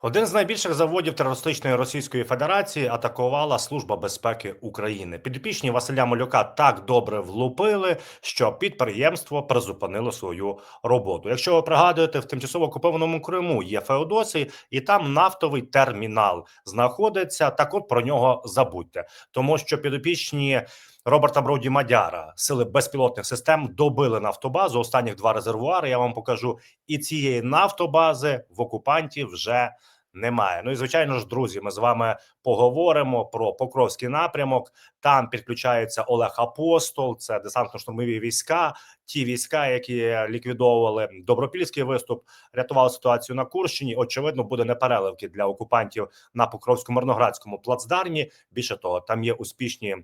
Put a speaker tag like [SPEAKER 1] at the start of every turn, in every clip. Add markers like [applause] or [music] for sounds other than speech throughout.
[SPEAKER 1] Один з найбільших заводів терористичної Російської Федерації атакувала Служба безпеки України. Підопічні Василя Малюка так добре влупили, що підприємство призупинило свою роботу. Якщо ви пригадуєте, в тимчасово окупованому Криму є Феодосій, і там нафтовий термінал знаходиться. Так, от про нього забудьте, тому що підопічні. Роберта Броді Мадяра сили безпілотних систем добили нафтобазу. Останніх два резервуари я вам покажу. І цієї нафтобази в окупанті вже немає. Ну і звичайно ж, друзі, ми з вами поговоримо про Покровський напрямок. Там підключається Олег Апостол, це десантно-штурмові війська. Ті війська, які ліквідовували добропільський виступ, рятували ситуацію на Курщині. Очевидно, буде непереливки для окупантів на Покровсько-Мирноградському плацдармі. Більше того, там є успішні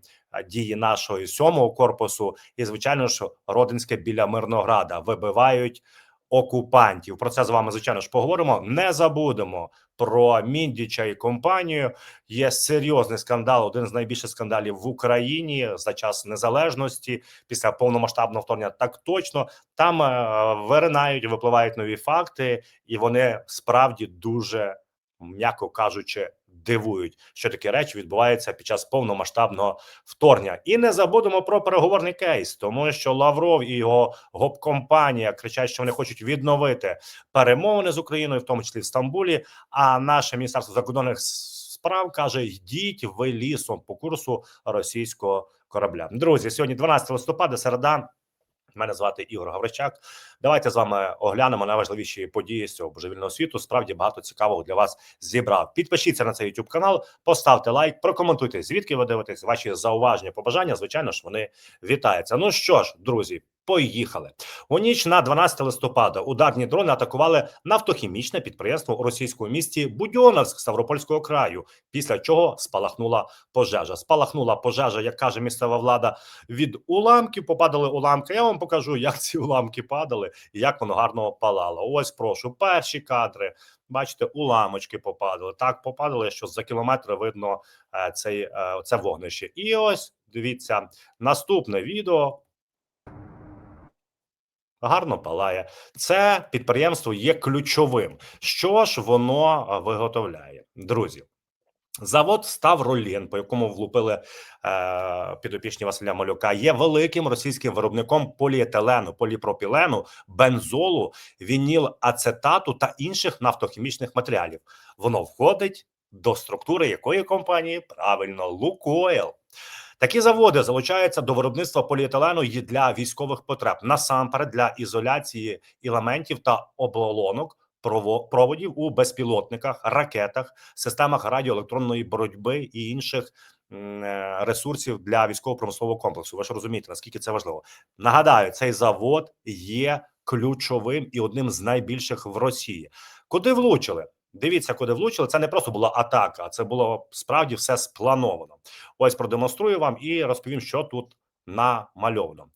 [SPEAKER 1] дії нашого сьомого корпусу, і звичайно ж, родинське біля Мирнограда вибивають окупантів. Про це з вами звичайно ж поговоримо. Не забудемо про Міндіча і компанію. Є серйозний скандал, один з найбільших скандалів в Україні за час незалежності після повномасштабного вторгнення. Так точно там е, виринають, випливають нові факти, і вони справді дуже м'яко кажучи. Дивують, що такі речі відбуваються під час повномасштабного вторгнення, і не забудемо про переговорний кейс, тому що Лавров і його гоп-компанія кричать, що вони хочуть відновити перемовини з Україною, в тому числі в Стамбулі. А наше міністерство закордонних справ каже: йдіть ви лісом по курсу російського корабля. Друзі, сьогодні 12 листопада, середа. Мене звати Ігор Гаврищак. Давайте з вами оглянемо найважливіші події з цього божевільного світу. Справді багато цікавого для вас зібрав. Підпишіться на цей YouTube канал, поставте лайк, прокоментуйте, звідки ви дивитесь. Ваші зауваження, побажання. Звичайно ж, вони вітаються. Ну що ж, друзі. Поїхали у ніч на 12 листопада. Ударні дрони атакували нафтохімічне підприємство у російському місті Будьоновськ Ставропольського краю. Після чого спалахнула пожежа. Спалахнула пожежа, як каже місцева влада, від уламків. Попадали уламки. Я вам покажу, як ці уламки падали і як воно гарно палало. Ось прошу перші кадри. Бачите, уламочки попадали. Так попадали, що за кілометри видно е, цей е, це вогнище. І ось дивіться наступне відео гарно палає. Це підприємство є ключовим. Що ж воно виготовляє, друзі? Завод Ставролін, по якому влупили е, підопічні Василя Малюка, є великим російським виробником поліетилену, поліпропілену, бензолу, вініл ацетату та інших нафтохімічних матеріалів. Воно входить до структури якої компанії правильно Лукойл. Такі заводи залучаються до виробництва поліетилену для військових потреб насамперед для ізоляції елементів та оболонок проводів у безпілотниках, ракетах, системах радіоелектронної боротьби і інших е, ресурсів для військово-промислового комплексу. Ви ж розумієте, наскільки це важливо. Нагадаю, цей завод є ключовим і одним з найбільших в Росії. Куди влучили? Дивіться, куди влучили. Це не просто була атака, це було справді все сплановано. Ось продемонструю вам і розповім, що тут намальовано.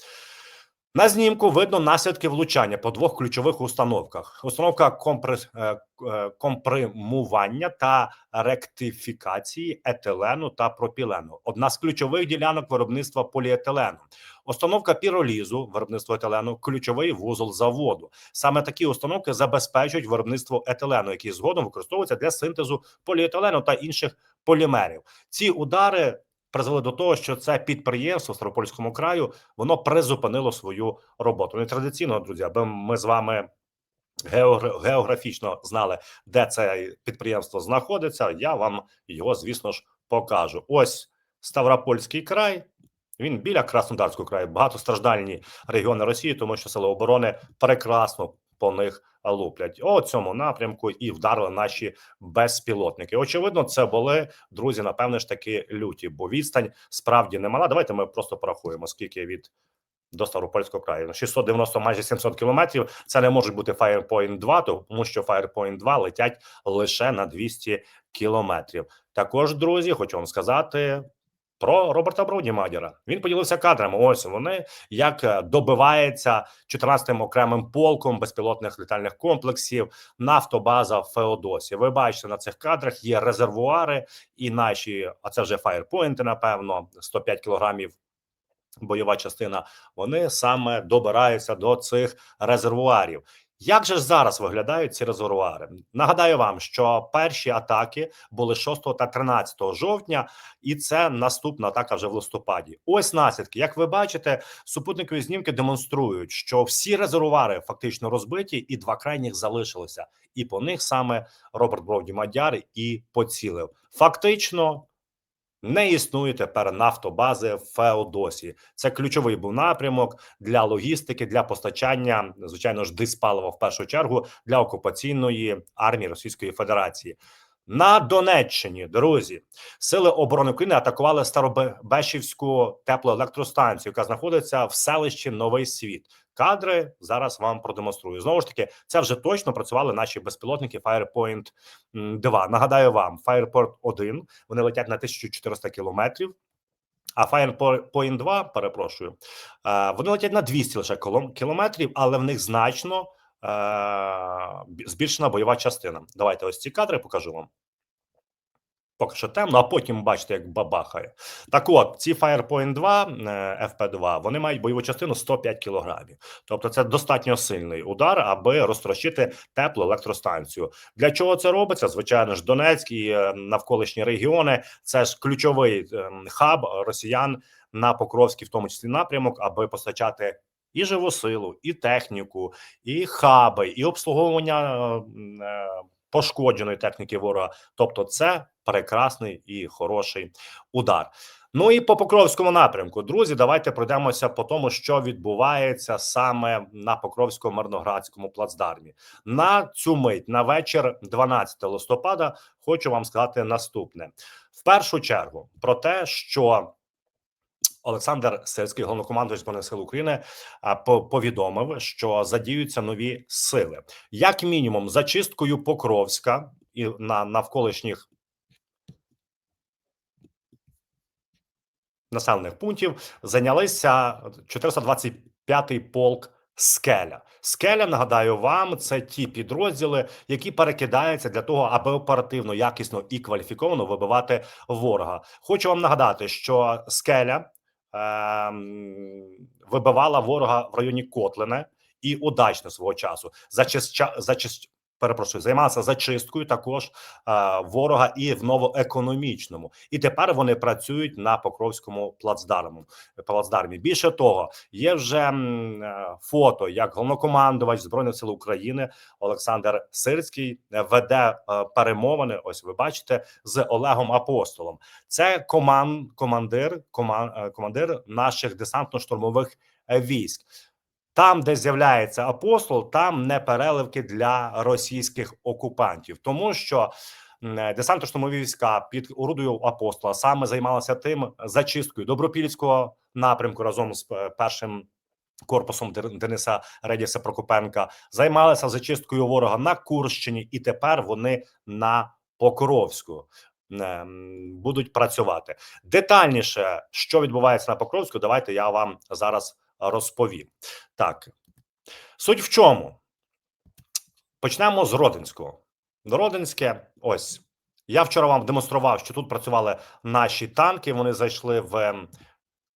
[SPEAKER 1] На знімку видно наслідки влучання по двох ключових установках: установка компри... Е, е, компримування та ректифікації етилену та пропілену. Одна з ключових ділянок виробництва поліетилену. Установка піролізу, виробництво етилену, ключовий вузол заводу. Саме такі установки забезпечують виробництво етилену, який згодом використовується для синтезу поліетилену та інших полімерів. Ці удари призвели до того, що це підприємство в Ставропольському краю воно призупинило свою роботу. Нетрадиційно, друзі, аби ми з вами географічно знали, де це підприємство знаходиться. Я вам його, звісно ж, покажу. Ось Ставропольський край. Він біля Краснодарського краю, багатостраждальні регіони Росії, тому що сили оборони прекрасно по них луплять. О цьому напрямку і вдарили наші безпілотники. Очевидно, це були друзі. Напевне ж таки люті, бо відстань справді немала. Давайте ми просто порахуємо, скільки від. До Ставропольського краю 690, майже 700 кілометрів. Це не може бути Firepoint 2, тому що Firepoint 2 летять лише на 200 кілометрів. Також друзі, хочу вам сказати, про Роберта Бродімадіра. Він поділився кадрами. Ось вони як е, добивається 14-м окремим полком безпілотних літальних комплексів нафтобаза Феодосі. Ви бачите на цих кадрах є резервуари і наші, а це вже фаєрпойнти, напевно, 105 кілограмів. Бойова частина, вони саме добираються до цих резервуарів, Як же ж зараз виглядають ці резервуари? Нагадаю вам, що перші атаки були 6 та 13 жовтня, і це наступна атака вже в листопаді. Ось наслідки. Як ви бачите, супутникові знімки демонструють, що всі резервуари фактично розбиті, і два крайніх залишилися. І по них саме Роберт Броуді Мадяр і поцілив. Фактично. Не існує тепер нафтобази в Феодосії. Це ключовий був напрямок для логістики, для постачання, звичайно ж, диспалива в першу чергу для окупаційної армії Російської Федерації. На Донеччині, друзі, сили оборони України атакували Старобешівську теплоелектростанцію, яка знаходиться в селищі Новий Світ. Кадри зараз вам продемонструю. Знову ж таки, це вже точно працювали наші безпілотники Firepoint 2. Нагадаю вам, Firepoint 1, Вони летять на 1400 кілометрів. А Firepoint 2, перепрошую, е, вони летять на 200 лише кілометрів, але в них значно збільшена бойова частина. Давайте ось ці кадри покажу вам. Поки що темно, а потім бачите, як бабахає. Так от, ці Firepoint 2 FP2 вони мають бойову частину 105 кілограмів. Тобто, це достатньо сильний удар, аби розтрощити теплу електростанцію. Для чого це робиться? Звичайно ж, Донецьк і е, навколишні регіони. Це ж ключовий ем, хаб росіян на Покровський, в тому числі напрямок, аби постачати. І живу силу, і техніку, і хаби, і обслуговування е, е, пошкодженої техніки ворога. Тобто, це прекрасний і хороший удар. Ну і по Покровському напрямку, друзі, давайте пройдемося по тому, що відбувається саме на Покровському мирноградському плацдармі. На цю мить на вечір 12 листопада хочу вам сказати наступне: в першу чергу про те, що Олександр Сирський, головнокомандувач збройних сил України, повідомив, що задіються нові сили, як мінімум, зачисткою Покровська і на навколишніх населених пунктів зайнялися 425-й полк. Скеля скеля. Нагадаю вам, це ті підрозділи, які перекидаються для того, аби оперативно, якісно і кваліфіковано вибивати ворога. Хочу вам нагадати, що скеля вибивала ворога в районі Котлине і удачно свого часу. За час, за час, перепрошую, займалася зачисткою також е, ворога і в новоекономічному. І тепер вони працюють на Покровському плацдарму. Плацдармі. Більше того, є вже м, е, фото, як головнокомандувач збройних сил України Олександр Сирський веде е, перемовини. Ось ви бачите з Олегом Апостолом. Це команд, командир, команд, е, командир наших десантно-штурмових е, військ. Там, де з'являється апостол, там не переливки для російських окупантів, тому що десантно штурмові війська під орудою апостола саме займалися тим зачисткою добропільського напрямку разом з е, першим. Корпусом Дениса Редіса Прокопенка займалися зачисткою ворога на Курщині, і тепер вони на Покровську будуть працювати детальніше, що відбувається на Покровську. Давайте я вам зараз розповім. Так, суть в чому? Почнемо з Родинського. Родинське, ось я вчора вам демонстрував, що тут працювали наші танки. Вони зайшли в ем,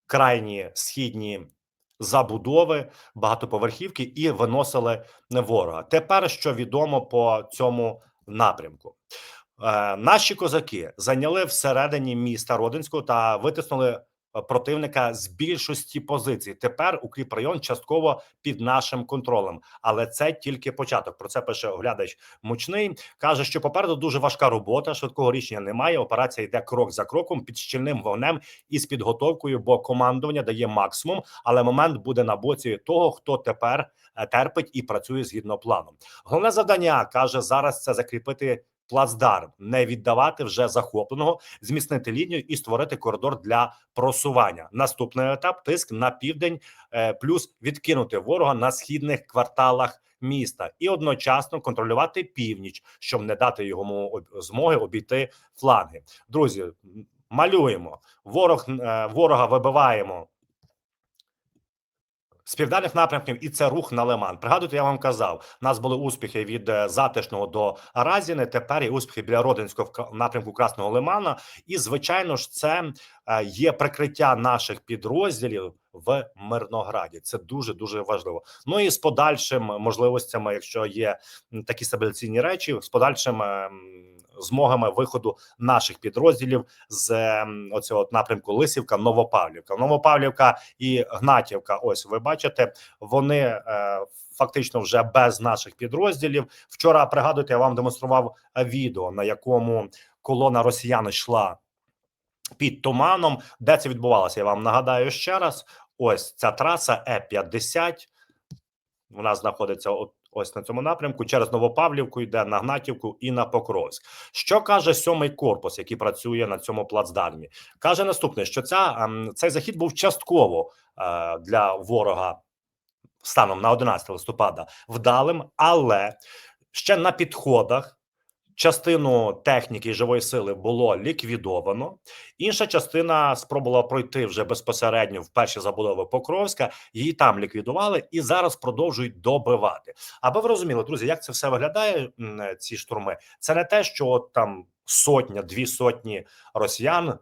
[SPEAKER 1] крайні східні забудови багатоповерхівки і виносили ворога. Тепер що відомо по цьому напрямку. Е, наші козаки зайняли всередині міста Родинського та витиснули противника з більшості позицій. Тепер укріпрайон частково під нашим контролем, але це тільки початок. Про це пише оглядач мучний. каже, що попереду дуже важка робота. Швидкого рішення немає. Операція йде крок за кроком під щільним вогнем і з підготовкою, бо командування дає максимум, але момент буде на боці того, хто тепер е, терпить і працює згідно плану. Головне завдання каже зараз це закріпити плацдарм, не віддавати вже захопленого, зміцнити лінію і створити коридор для просування. Наступний етап тиск на південь, е, плюс відкинути ворога на східних кварталах. Міста і одночасно контролювати північ, щоб не дати йому змоги обійти фланги. Друзі, малюємо ворог е, ворога, вибиваємо з південних напрямків, і це рух на Лиман. Пригадуйте, я вам казав, у нас були успіхи від е, затишного до Разіни. Тепер і успіхи біля Родинського напрямку Красного Лимана. І звичайно ж, це е, є прикриття наших підрозділів в Мирнограді. Це дуже дуже важливо. Ну і з подальшим можливостями, якщо є такі стабіляційні речі, з подальшим. Змогами виходу наших підрозділів з ем, оцього напрямку Лисівка, Новопавлівка, Новопавлівка і Гнатівка. Ось ви бачите, вони е, фактично вже без наших підрозділів. Вчора пригадуєте, я вам демонстрував е, відео, на якому колона росіян йшла під туманом. Де це відбувалося? Я вам нагадаю ще раз: ось ця траса Е 50 Вона знаходиться от. Ось на цьому напрямку через Новопавлівку йде на Гнатівку і на Покровськ. Що каже сьомий корпус, який працює на цьому плацдармі? Каже наступне: що ця ем, цей захід був частково е, для ворога станом на 11 листопада вдалим, але ще на підходах частину техніки живої сили було ліквідовано. Інша частина спробувала пройти вже безпосередньо в перші забудови Покровська. Її там ліквідували і зараз продовжують добивати. Аби ви розуміли, друзі, як це все виглядає? Ці штурми, це не те, що от там сотня, дві сотні росіян.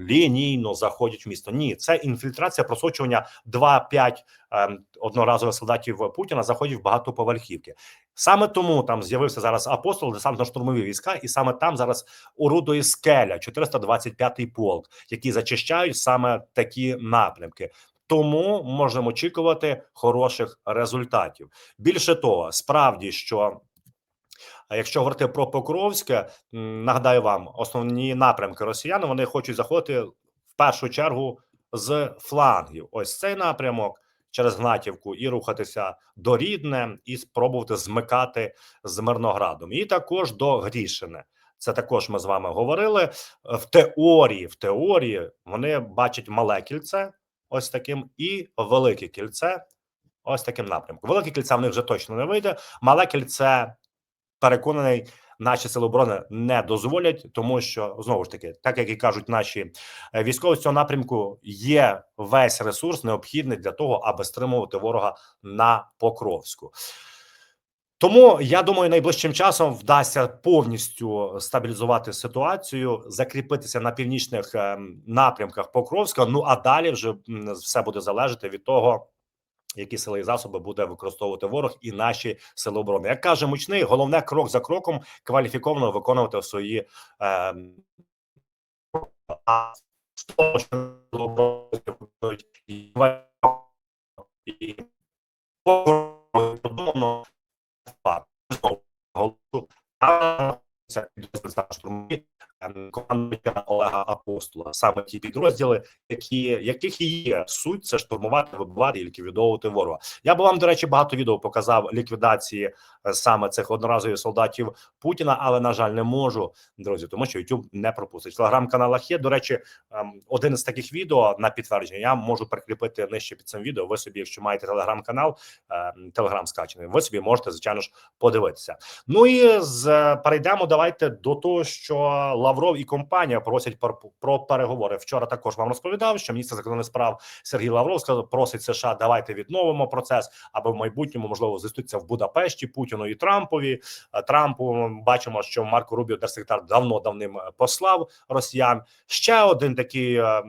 [SPEAKER 1] Лінійно заходять в місто. Ні, це інфільтрація, просочування 2-5 ем, одноразових солдатів Путіна заходять в багатоповерхівки. Саме тому там з'явився зараз апостол, десантно-штурмові війська, і саме там зараз орудує скеля 425-й полк, які зачищають саме такі напрямки. Тому можемо очікувати хороших результатів. Більше того, справді що. А якщо говорити про Покровське, нагадаю вам, основні напрямки росіян вони хочуть заходити в першу чергу з флангів. Ось цей напрямок через Гнатівку і рухатися до Рідне, і спробувати змикати з Мирноградом. І також до Грішине. Це також ми з вами говорили. В теорії, в теорії вони бачать мале кільце, ось таким, і велике кільце, ось таким напрямком. Велике кільце в них вже точно не вийде. Мале кільце переконаний, наші сили оборони не дозволять, тому що знову ж таки, так як і кажуть наші е, військові з цього напрямку, є весь ресурс необхідний для того, аби стримувати ворога на Покровську. Тому я думаю, найближчим часом вдасться повністю стабілізувати ситуацію, закріпитися на північних ем, напрямках Покровська. Ну а далі вже все буде залежати від того, які сили і засоби буде використовувати ворог і наші сили оборони. Як каже мучний, головне крок за кроком кваліфіковано виконувати свої е, виконують і Апостола, саме ті підрозділи, які яких і є суть, це штурмувати, вибивати і ліквідовувати ворога. Я би вам, до речі, багато відео показав ліквідації е, саме цих одноразових солдатів Путіна, але на жаль, не можу, друзі, тому що YouTube не пропустить. В телеграм-каналах є. До речі, ем, один із таких відео на підтвердження. Я можу прикріпити нижче під цим відео. Ви собі, якщо маєте телеграм-канал, ем, телеграм скачаний, ви собі можете звичайно ж подивитися. Ну і з перейдемо. Давайте до того, що Лавров і компанія просять про, про переговори. Вчора також вам розповідав, що міністр закордонних справ Сергій Лавров сказав, просить США, давайте відновимо процес, аби в майбутньому можливо зустрітися в Будапешті Путіну і Трампові. Е, Трампу бачимо, що Марко Рубіо держсекретар давно давним е, послав росіян. Ще один такий. е,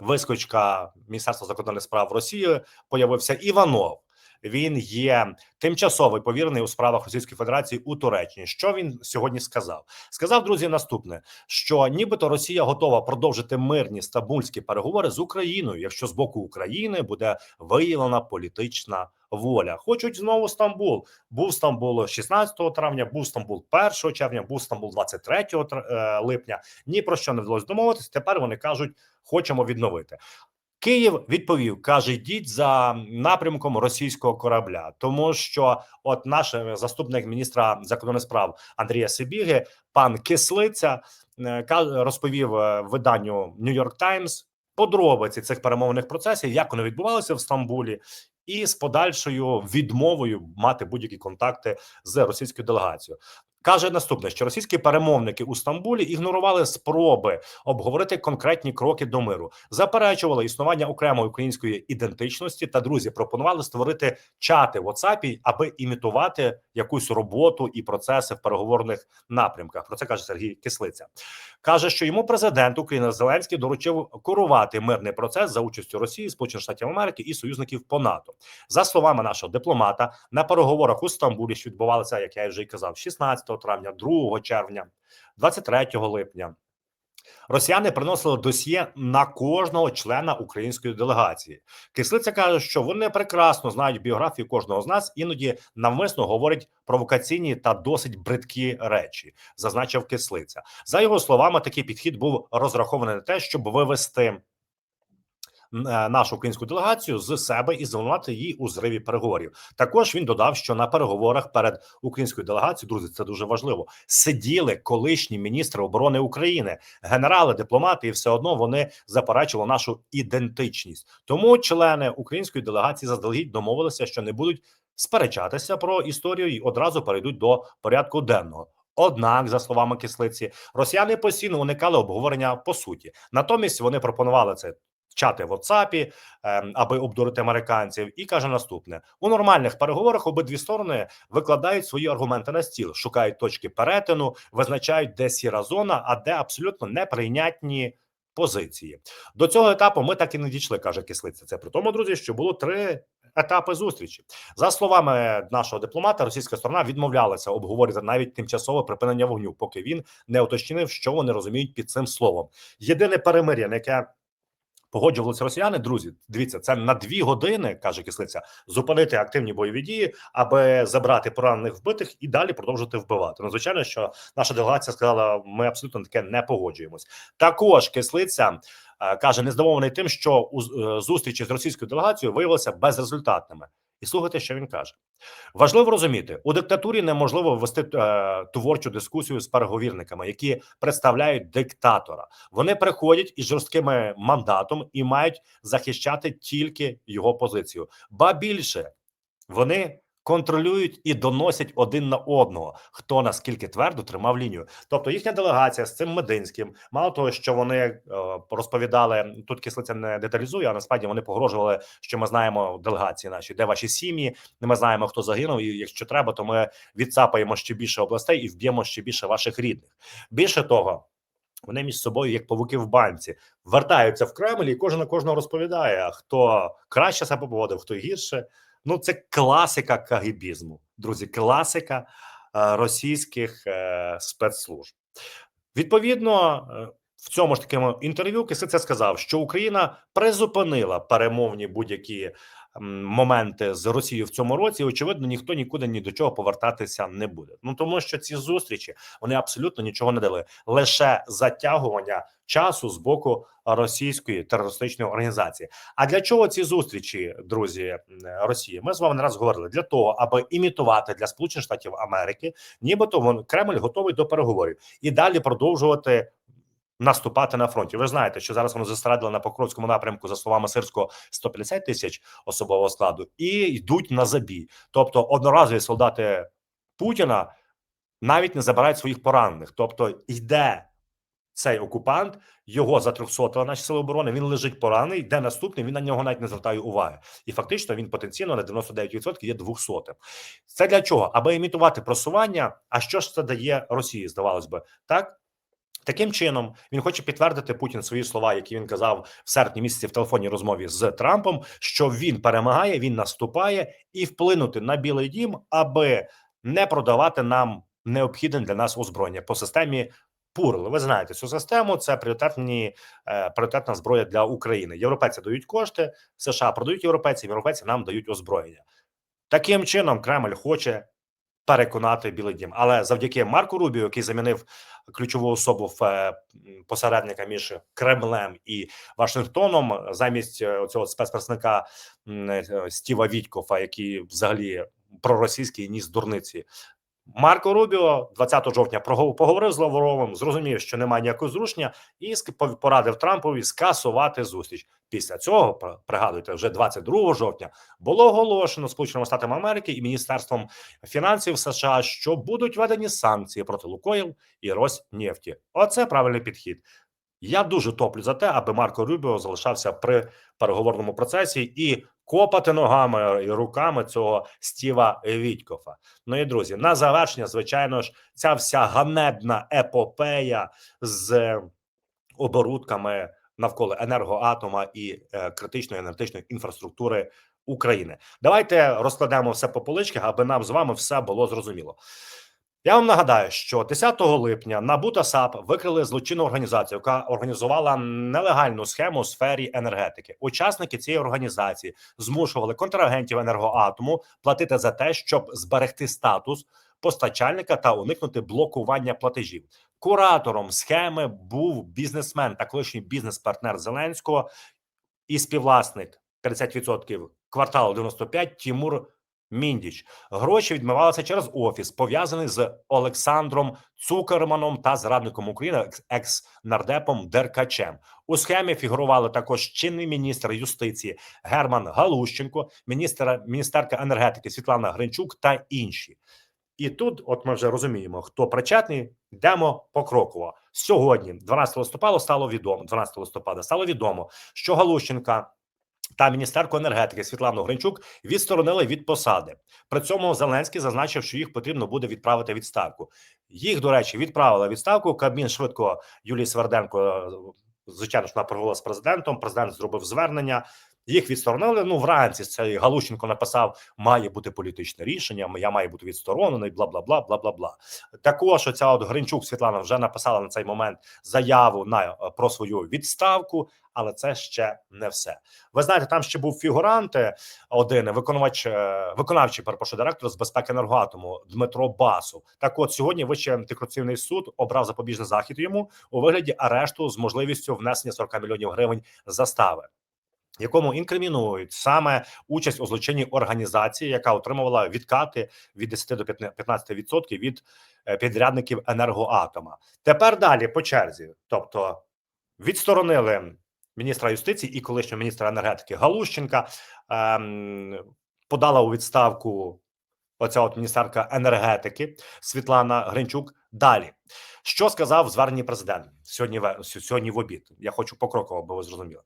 [SPEAKER 1] Вискочка Міністерства закордонних справ Росії появився Іванов. Він є тимчасовий повірений у справах Російської Федерації у Туреччині. Що він сьогодні сказав? Сказав друзі, наступне: що нібито Росія готова продовжити мирні стамбульські переговори з Україною, якщо з боку України буде виявлена політична воля. Хочуть знову Стамбул. Був Стамбул 16 травня, був Стамбул 1 червня, був Стамбул 23 тр- е, липня. Ні про що не вдалося домовитися. Тепер вони кажуть, хочемо відновити. Київ відповів, каже: йдіть за напрямком російського корабля, тому що от наш е, заступник міністра закордонних справ Андрія Сибіги, пан Кислиця, е, розповів е, виданню New York Times подробиці цих перемовних процесів, як вони відбувалися в Стамбулі, і з подальшою відмовою мати будь-які контакти з російською делегацією. Каже наступне, що російські перемовники у Стамбулі ігнорували спроби обговорити конкретні кроки до миру, заперечували існування окремої української ідентичності та друзі пропонували створити чати в WhatsApp, аби імітувати якусь роботу і процеси в переговорних напрямках. Про це каже Сергій Кислиця. Каже, що йому президент України Зеленський доручив курувати мирний процес за участю Росії, Сполучених Штатів Америки і союзників по НАТО. За словами нашого дипломата, на переговорах у Стамбулі, що відбувалися, як я вже й казав, 16 травня, 2 червня, 23 липня. Росіяни приносили досьє на кожного члена української делегації. Кислиця каже, що вони прекрасно знають біографію кожного з нас, іноді навмисно говорять провокаційні та досить бридкі речі, зазначив кислиця. За його словами, такий підхід був розрахований на те, щоб вивести нашу українську делегацію з себе і звинувати її у зриві переговорів. Також він додав, що на переговорах перед українською делегацією, друзі, це дуже важливо. Сиділи колишні міністри оборони України, генерали, дипломати, і все одно вони заперечували нашу ідентичність. Тому члени української делегації заздалегідь домовилися, що не будуть сперечатися про історію і одразу перейдуть до порядку денного. Однак, за словами кислиці, росіяни постійно уникали обговорення по суті. Натомість вони пропонували це чати в WhatsApp, ем, аби обдурити американців, і каже наступне: у нормальних переговорах обидві сторони викладають свої аргументи на стіл, шукають точки перетину, визначають, де сіра зона, а де абсолютно неприйнятні. Позиції до цього етапу ми так і не дійшли, каже кислиця. Це при тому, друзі, що було три етапи зустрічі. За словами нашого дипломата, російська сторона відмовлялася обговорити навіть тимчасове припинення вогню, поки він не уточнив, що вони розуміють під цим словом. Єдине перемир'я, на яке Погоджувалися росіяни, друзі. Дивіться, це на дві години каже кислиця зупинити активні бойові дії, аби забрати поранених вбитих і далі продовжити вбивати. Ну, звичайно, що наша делегація сказала, ми абсолютно таке не погоджуємось. Також кислиця е, каже, не здивований тим, що у е, зустрічі з російською делегацією виявилися безрезультатними. І слухайте, що він каже. Важливо розуміти, у диктатурі неможливо ввести е, творчу дискусію з переговірниками, які представляють диктатора. Вони приходять із жорсткими мандатом і мають захищати тільки його позицію. Ба більше вони контролюють і доносять один на одного, хто наскільки твердо тримав лінію. Тобто їхня делегація з цим мединським, мало того, що вони е, розповідали тут, кислиця не деталізує, а насправді вони погрожували, що ми знаємо делегації наші, де ваші сім'ї, ми знаємо, хто загинув. І якщо треба, то ми відцапаємо ще більше областей і вб'ємо ще більше ваших рідних. Більше того. Вони між собою, як павуки в банці, вертаються в Кремль, і кожен на кожного розповідає, хто краще себе поводив, хто гірше. Ну, це класика кагібізму, друзі, класика е, російських е, спецслужб. Відповідно, е, в цьому ж такому інтерв'ю Кисиця сказав, що Україна призупинила перемовні будь-які моменти з Росією в цьому році. Очевидно, ніхто нікуди ні до чого повертатися не буде. Ну тому що ці зустрічі вони абсолютно нічого не дали лише затягування часу з боку російської терористичної організації. А для чого ці зустрічі, друзі Росії? Ми з вами не раз говорили для того, аби імітувати для Сполучених Штатів Америки, нібито вон Кремль готовий до переговорів і далі продовжувати наступати на фронті. Ви знаєте, що зараз вони застрадили на Покровському напрямку, за словами Сирського, 150 тисяч особового складу і йдуть на забій. Тобто, одноразові солдати Путіна навіть не забирають своїх поранених. Тобто, йде цей окупант, його за 300 наші сили оборони. Він лежить поранений, йде наступний. Він на нього навіть не звертає уваги, і фактично він потенційно на 99% є 200 Це для чого? Аби імітувати просування. А що ж це дає Росії? Здавалось би, так Таким чином він хоче підтвердити Путін свої слова, які він казав в серпні місяці в телефонній розмові з Трампом, що він перемагає, він наступає і вплинути на Білий Дім, аби не продавати нам необхідне для нас озброєння по системі. Пурл, ви знаєте цю систему. Це пріоритетні е, пріоритетна зброя для України. Європейці дають кошти, США продають європейцям, європейці нам дають озброєння. Таким чином Кремль хоче переконати Білий Дім. Але завдяки Марку Рубію, який замінив ключову особу в е, посередника між Кремлем і Вашингтоном, замість е, цього спецпредставника е, Стіва Вітькофа, який взагалі проросійський ніс дурниці. Марко Рубіо 20 жовтня поговорив з Лавровим, зрозумів, що немає ніякого зрушення, і порадив Трампові скасувати зустріч. Після цього пр- пригадуйте, вже 22 жовтня було оголошено Сполученими Штатами Америки і Міністерством фінансів США, що будуть введені санкції проти Лукоїл і Роснефті. Оце правильний підхід. Я дуже топлю за те, аби Марко Рубіо залишався при переговорному процесі і копати ногами і руками цього Стіва Вітькофа. Ну і друзі, на завершення, звичайно ж, ця вся ганебна епопея з оборудками навколо енергоатома і е, критичної енергетичної інфраструктури України. Давайте розкладемо все по поличках, аби нам з вами все було зрозуміло. Я вам нагадаю, що 10 липня НАБУ та САП викрили злочинну організацію, яка організувала нелегальну схему у сфері енергетики. Учасники цієї організації змушували контрагентів енергоатому платити за те, щоб зберегти статус постачальника та уникнути блокування платежів. Куратором схеми був бізнесмен та колишній бізнес-партнер Зеленського і співвласник 50% кварталу 95 Тімур Міндіч. Гроші відмивалися через офіс, пов'язаний з Олександром Цукерманом та зрадником України, екс- екс-нардепом Деркачем. У схемі фігурували також чинний міністр юстиції Герман Галущенко, міністр, міністерка енергетики Світлана Гринчук та інші. І тут, от ми вже розуміємо, хто причетний, йдемо покроково. Сьогодні, 12 листопада, стало відомо. 12 листопада стало відомо, що Галущенка та міністерку енергетики Світлану Гринчук відсторонили від посади. При цьому Зеленський зазначив, що їх потрібно буде відправити відставку. Їх, до речі, відправили відставку. Кабмін швидко Юлії Сверденко, е, звичайно ж, вона проговорила з президентом. Президент зробив звернення. Їх відсторонили. Ну вранці цей Галущенко написав: має бути політичне рішення. Я маю бути відсторонений. Бла бла бла бла бла бла. Також оця от Гринчук Світлана вже написала на цей момент заяву на е, про свою відставку, але це ще не все. Ви знаєте, там ще був фігурант е, один виконувач, е, виконавчий перепрошую, директор з безпеки енергоатому Дмитро Басов. Так, от сьогодні Вищий антикорупційний суд обрав запобіжний захід йому у вигляді арешту з можливістю внесення 40 мільйонів гривень застави. Якому інкримінують саме участь у злочинній організації, яка отримувала відкати від 10 до 15% від е, підрядників енергоатома. Тепер далі по черзі, тобто відсторонили міністра юстиції і колишнього міністра енергетики Галущенка, ем, подала у відставку оця от міністерка енергетики Світлана Гринчук. Далі, що сказав зверненні президент сьогодні, сьогодні в обід? Я хочу покроково, аби ви зрозуміли.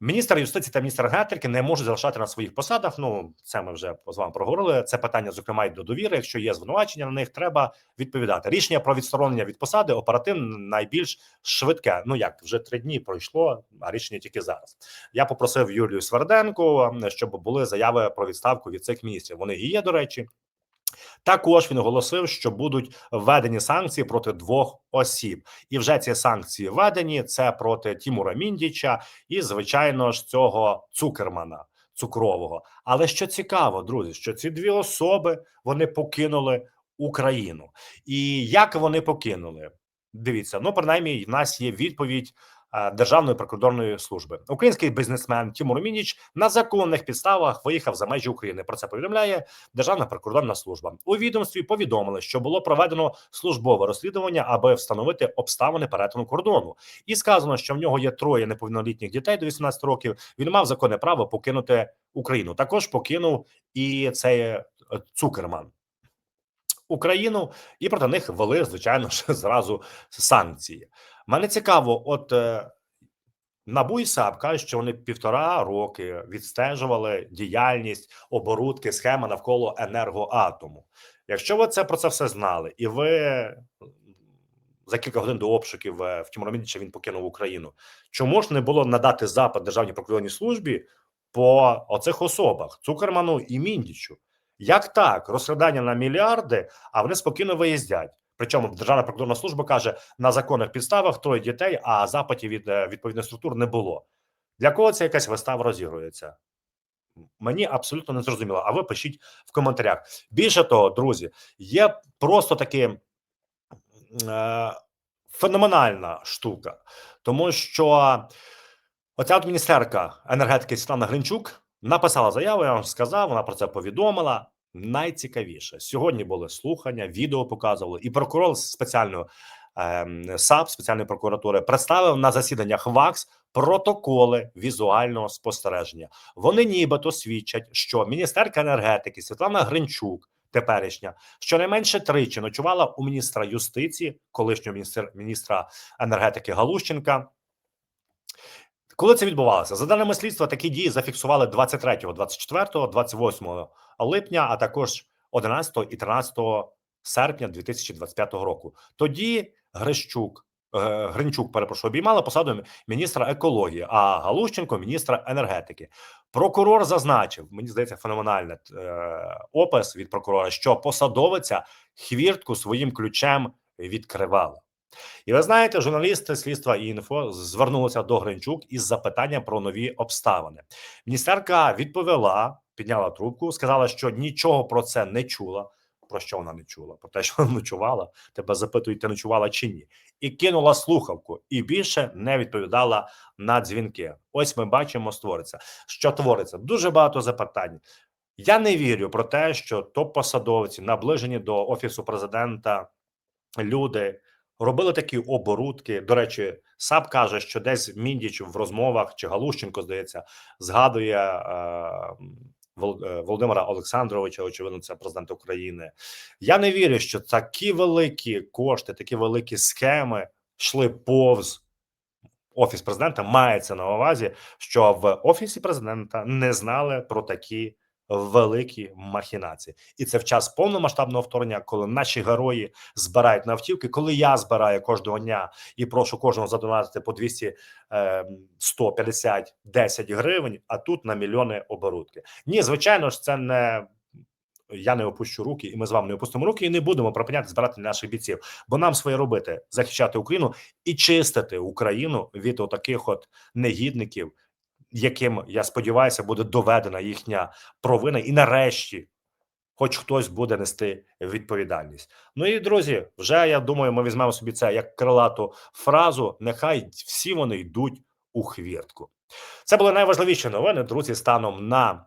[SPEAKER 1] Міністр юстиції та міністр енергетики не можуть залишати на своїх посадах. Ну це ми вже з вами проговорили. Це питання, зокрема, й до довіри. Якщо є звинувачення на них, треба відповідати. Рішення про відсторонення від посади оперативно найбільш швидке. Ну як вже три дні пройшло, а рішення тільки зараз. Я попросив Юлію Сверденко, щоб були заяви про відставку від цих міністрів. Вони і є, до речі. Також він оголосив, що будуть введені санкції проти двох осіб, і вже ці санкції введені. Це проти Тімура Міндіча і, звичайно ж, цього Цукермана цукрового. Але що цікаво, друзі, що ці дві особи вони покинули Україну, і як вони покинули? Дивіться, ну принаймні, в нас є відповідь Державної прикордонної служби. Український бізнесмен Тімур Мініч на законних підставах виїхав за межі України. Про це повідомляє Державна прикордонна служба. У відомстві повідомили, що було проведено службове розслідування, аби встановити обставини перетину кордону. І сказано, що в нього є троє неповнолітніх дітей до 18 років. Він мав законне право покинути Україну. Також покинув і цей е, Цукерман. Україну і проти них ввели, звичайно ж, [laughs] зразу санкції. Мене цікаво, от е, НАБУ і САП кажуть, що вони півтора роки відстежували діяльність оборудки схеми навколо енергоатому. Якщо ви це про це все знали, і ви за кілька годин до обшуків е, в Тімуромідича він покинув Україну, чому ж не було надати запит державній прикордонній службі по оцих особах Цукерману і Міндічу? Як так? Розкрадання на мільярди, а вони спокійно виїздять. Причому Державна прикордонна служба каже на законних підставах троє дітей, а запитів від е, відповідних структур не було. Для кого це якась вистава розігрується? Мені абсолютно не зрозуміло. А ви пишіть в коментарях. Більше того, друзі, є просто таки е, феноменальна штука, тому що оця міністерка енергетики Світлана Гринчук написала заяву. Я вам сказав, вона про це повідомила. Найцікавіше сьогодні були слухання, відео показували, і прокурор з спеціального ем, САП спеціальної прокуратури представив на засіданнях ВАКС протоколи візуального спостереження. Вони нібито свідчать, що міністерка енергетики Світлана Гринчук, теперішня, щонайменше тричі ночувала у міністра юстиції, колишнього міністр, міністра енергетики Галущенка. Коли це відбувалося? За даними слідства, такі дії зафіксували 23, 24, 28 липня, а також 11 і 13 серпня 2025 року. Тоді Грищук, е, Гринчук, перепрошую, обіймала посаду міністра екології, а Галущенко міністра енергетики. Прокурор зазначив, мені здається, феноменальний е, опис від прокурора, що посадовиця хвіртку своїм ключем відкривала. І ви знаєте, журналісти слідства інфо звернулися до Гринчук із запитанням про нові обставини. Міністерка відповіла, підняла трубку, сказала, що нічого про це не чула. Про що вона не чула? Про те, що [laughs] вона ночувала, тебе запитують, ти ночувала чи ні, і кинула слухавку, і більше не відповідала на дзвінки. Ось ми бачимо, створиться. Що твориться? Дуже багато запитань. Я не вірю про те, що топ-посадовці, наближені до офісу президента, люди робили такі оборудки. До речі, САП каже, що десь Міндіч в розмовах чи Галущенко, здається, згадує е, е, Володимира Олександровича, очевидно, це президент України. Я не вірю, що такі великі кошти, такі великі схеми йшли повз. Офіс президента мається на увазі, що в офісі президента не знали про такі великі махінації, і це в час повномасштабного вторгнення, коли наші герої збирають на автівки. Коли я збираю кожного дня і прошу кожного задонатити по 200, е, 150, 10 гривень, а тут на мільйони оборудки. Ні, звичайно ж, це не. Я не опущу руки, і ми з вами не опустимо руки, і не будемо припиняти збирати наших бійців, бо нам своє робити захищати Україну і чистити Україну від отаких от негідників, яким я сподіваюся, буде доведена їхня провина, і нарешті, хоч хтось буде нести відповідальність. Ну і друзі, вже я думаю, ми візьмемо собі це як крилату фразу. Нехай всі вони йдуть у хвіртку. Це були найважливіші новини, друзі, станом на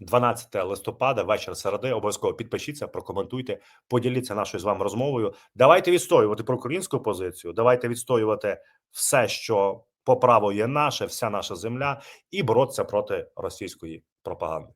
[SPEAKER 1] 12 листопада, вечір середи. Обов'язково підпишіться, прокоментуйте, поділіться нашою з вами розмовою. Давайте відстоювати проукраїнську позицію. Давайте відстоювати все, що по праву є наше, вся наша земля, і боротися проти російської пропаганди.